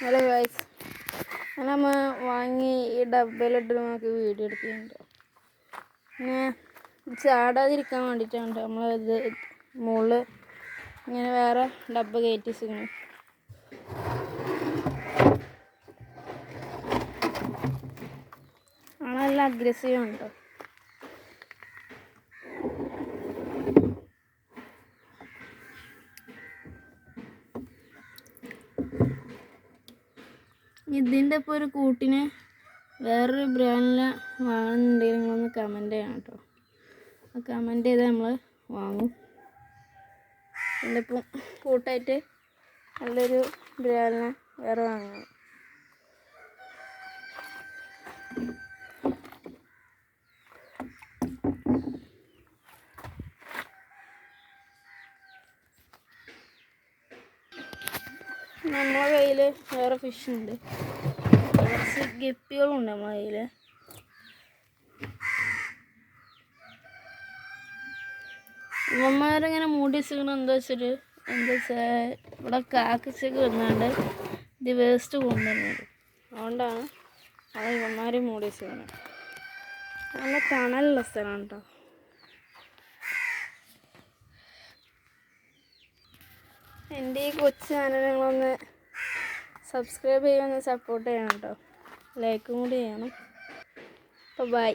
Hello അങ്ങനെ നമ്മൾ വാങ്ങി ഈ ഡബ്ബയിലിട്ട് നമുക്ക് വീഡിയോ എടുക്കുന്നുണ്ട് പിന്നെ ചാടാതിരിക്കാൻ വേണ്ടിയിട്ടാണ് നമ്മൾ ഇത് മുകളിൽ ഇങ്ങനെ വേറെ ഡബ്ബ കയറ്റി വെച്ചിരിക്കുന്നു ആണ് അഗ്രസീവ് ആണ് ഇതിന്റെ ഇപ്പോൾ ഒരു കൂട്ടിന് വേറൊരു ബ്രാൻഡിൽ വാങ്ങുന്നുണ്ടെങ്കിൽ നിങ്ങളൊന്ന് കമന്റ് ചെയ്യണം കേട്ടോ. ആ കമന്റ് ചെയ്താൽ നമ്മൾ വാങ്ങും. എന്റെ ഇപ്പം കൂട്ടായിട്ട് നല്ലൊരു ബ്രാൻഡിനെ വേറെ വാങ്ങണം നമ്മളെ കയ്യിൽ വേറെ ഫിഷ് ഉണ്ട്. കുറച്ച് ഗപ്പികളുണ്ട് നമ്മളെ കയ്യിൽ ഇവന്മാരിങ്ങനെ മൂടി വെച്ചിരിക്കണ എന്താ വെച്ചിട്ട്? എന്താ വെച്ചാൽ ഇവിടെ കാക്കച്ചൊക്കെ വന്നാണ്ട് ഇത് വേസ്റ്റ് കൊണ്ടുവരുന്നത്. അതുകൊണ്ടാണ് അവിടെ ഇവന്മാർ മൂടി വെച്ചിരിക്കുന്നത് നല്ല തണലുള്ള സ്ഥലമാണ് കേട്ടോ എന്റെ ഈ കൊച്ചു ചാനൽ സബ്സ്ക്രൈബ് ചെയ്യുമെന്ന് സപ്പോർട്ട് ചെയ്യണം കേട്ടോ. ലൈക്കും കൂടി ചെയ്യണം. അപ്പോൾ ബൈ